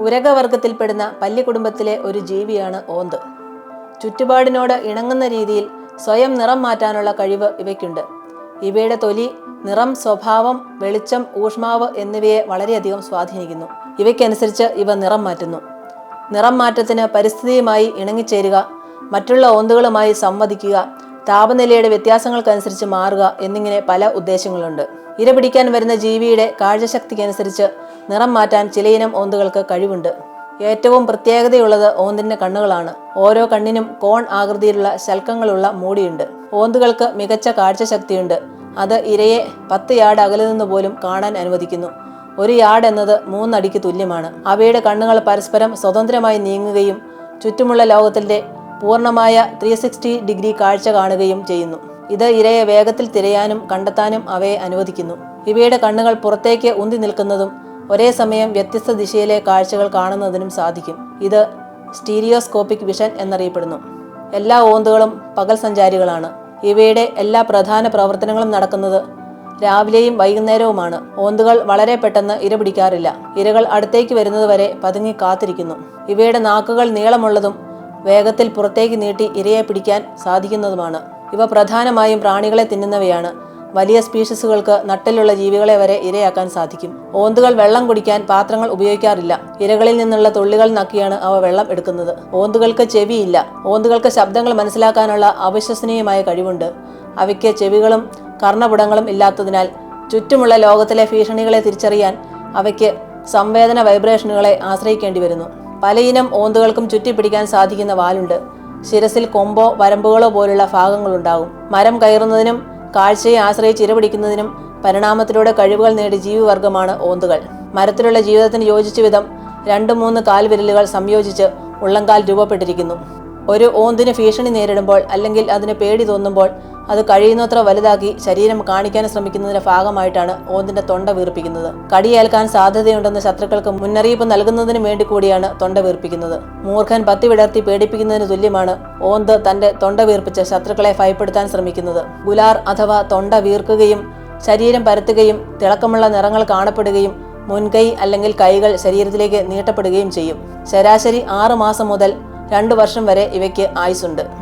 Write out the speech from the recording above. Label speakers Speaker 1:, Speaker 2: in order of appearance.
Speaker 1: ഉരകവർഗത്തിൽപ്പെടുന്ന പല്ലിക്കുടുംബത്തിലെ ഒരു ജീവിയാണ് ഓന്ത്. ചുറ്റുപാടിനോട് ഇണങ്ങുന്ന രീതിയിൽ സ്വയം നിറം മാറ്റാനുള്ള കഴിവ് ഇവയ്ക്കുണ്ട്. ഇവയുടെ തൊലി നിറം സ്വഭാവം വെളിച്ചം ഊഷ്മാവ് എന്നിവയെ വളരെയധികം സ്വാധീനിക്കുന്നു. ഇവയ്ക്കനുസരിച്ച് ഇവ നിറം മാറ്റുന്നു. നിറം മാറ്റത്തിന് പരിസ്ഥിതിയുമായി ഇണങ്ങിച്ചേരുക മറ്റുള്ള ഓന്തുകളുമായി സംവദിക്കുക താപനിലയുടെ വ്യത്യാസങ്ങൾക്കനുസരിച്ച് മാറുക എന്നിങ്ങനെ പല ഉദ്ദേശങ്ങളുണ്ട്. ഇര പിടിക്കാൻ വരുന്ന ജീവിയുടെ കാഴ്ചശക്തിക്കനുസരിച്ച് നിറം മാറ്റാൻ ചിലയിനം ഓന്തുകൾക്ക് കഴിവുണ്ട്. ഏറ്റവും പ്രത്യേകതയുള്ളത് ഓന്തിന്റെ കണ്ണുകളാണ്. ഓരോ കണ്ണിനും കോൺ ആകൃതിയിലുള്ള ശൽക്കങ്ങളുള്ള മൂടിയുണ്ട്. ഓന്തുകൾക്ക് മികച്ച കാഴ്ചശക്തിയുണ്ട്. അത് ഇരയെ പത്ത് യാർഡ് അകലെ നിന്ന് പോലും കാണാൻ അനുവദിക്കുന്നു. ഒരു യാർഡ് എന്നത് മൂന്നടിക്ക് തുല്യമാണ്. അവയുടെ കണ്ണുകൾ പരസ്പരം സ്വതന്ത്രമായി നീങ്ങുകയും ചുറ്റുമുള്ള ലോകത്തിന്റെ പൂർണമായ ത്രീ സിക്സ്റ്റി ഡിഗ്രി കാഴ്ച കാണുകയും ചെയ്യുന്നു. ഇത് ഇരയെ വേഗത്തിൽ തിരയാനും കണ്ടെത്താനും അവയെ അനുവദിക്കുന്നു. ഇവയുടെ കണ്ണുകൾ പുറത്തേക്ക് ഉന്തി നിൽക്കുന്നതും ഒരേ സമയം വ്യത്യസ്ത ദിശയിലെ കാഴ്ചകൾ കാണുന്നതിനും സാധിക്കും. ഇത് സ്റ്റീരിയോസ്കോപ്പിക് വിഷൻ എന്നറിയപ്പെടുന്നു. എല്ലാ ഓന്തുകളും പകൽ സഞ്ചാരികളാണ്. ഇവയുടെ എല്ലാ പ്രധാന പ്രവർത്തനങ്ങളും നടക്കുന്നത് രാവിലെയും വൈകുന്നേരവുമാണ്. ഓന്തുകൾ വളരെ പെട്ടെന്ന് ഇര പിടിക്കാറില്ല. ഇരകൾ അടുത്തേക്ക് വരുന്നതുവരെ പതുങ്ങി കാത്തിരിക്കുന്നു. ഇവയുടെ നാക്കുകൾ നീളമുള്ളതും വേഗത്തിൽ പുറത്തേക്ക് നീട്ടി ഇരയെ പിടിക്കാൻ സാധിക്കുന്നതുമാണ്. ഇവ പ്രധാനമായും പ്രാണികളെ തിന്നുന്നവയാണ്. വലിയ സ്പീഷീസുകൾക്ക് നട്ടിലുള്ള ജീവികളെ വരെ ഇരയാക്കാൻ സാധിക്കും. ഓന്തുകൾ വെള്ളം കുടിക്കാൻ പാത്രങ്ങൾ ഉപയോഗിക്കാറില്ല. ഇരകളിൽ നിന്നുള്ള തുള്ളികൾ നക്കിയാണ് അവ വെള്ളം എടുക്കുന്നത്. ഓന്തുകൾക്ക് ചെവിയില്ല. ഓന്തുകൾക്ക് ശബ്ദങ്ങൾ മനസ്സിലാക്കാനുള്ള അവിശ്വസനീയമായ കഴിവുണ്ട്. അവയ്ക്ക് ചെവികളും കർണപുടങ്ങളും ഇല്ലാത്തതിനാൽ ചുറ്റുമുള്ള ലോകത്തിലെ ഭീഷണികളെ തിരിച്ചറിയാൻ അവയ്ക്ക് സംവേദന വൈബ്രേഷനുകളെ ആശ്രയിക്കേണ്ടി വരുന്നു. പലയിനം ഓന്തുകൾക്കും ചുറ്റിപ്പിടിക്കാൻ സാധിക്കുന്ന വാലുണ്ട്. ശിരസിൽ കൊമ്പോ വരമ്പുകളോ പോലുള്ള ഭാഗങ്ങളുണ്ടാകും മരം കയറുന്നതിനും കാഴ്ചയെ ആശ്രയിച്ച് ഇരപിടിക്കുന്നതിനും പരിണാമത്തിലൂടെ കഴിവുകൾ നേടിയ ജീവിവർഗമാണ് ഓന്തുകൾ. മരത്തിലുള്ള ജീവിതത്തിന് യോജിച്ച വിധം രണ്ട് മൂന്ന് കാൽവിരലുകൾ സംയോജിച്ച് ഉള്ളംകാൽ രൂപപ്പെട്ടിരിക്കുന്നു. ഒരു ഓന്തിന് ഭീഷണി നേരിടുമ്പോൾ അല്ലെങ്കിൽ അതിന് പേടി തോന്നുമ്പോൾ അത് കഴിയുന്നത്ര വലുതാക്കി ശരീരം കാണിക്കാൻ ശ്രമിക്കുന്നതിന്റെ ഭാഗമായിട്ടാണ് ഓന്തിന്റെ തൊണ്ട വീർപ്പിക്കുന്നത്. കടിയേൽക്കാൻ സാധ്യതയുണ്ടെന്ന് ശത്രുക്കൾക്ക് മുന്നറിയിപ്പ് നൽകുന്നതിന് വേണ്ടി കൂടിയാണ് തൊണ്ട വീർപ്പിക്കുന്നത്. മൂർഖൻ പത്തി വിടർത്തി പേടിപ്പിക്കുന്നതിന് തുല്യമാണ് ഓന്ത് തന്റെ തൊണ്ട വീർപ്പിച്ച് ശത്രുക്കളെ ഭയപ്പെടുത്താൻ ശ്രമിക്കുന്നത്. ഗുലാർ അഥവാ തൊണ്ട വീർക്കുകയും ശരീരം പരത്തുകയും തിളക്കമുള്ള നിറങ്ങൾ കാണപ്പെടുകയും മുൻകൈ അല്ലെങ്കിൽ കൈകൾ ശരീരത്തിലേക്ക് നീട്ടപ്പെടുകയും ചെയ്യും. ശരാശരി ആറ് മാസം മുതൽ രണ്ടു വർഷം വരെ ഇവയ്ക്ക് ആയുസ്സുണ്ട്.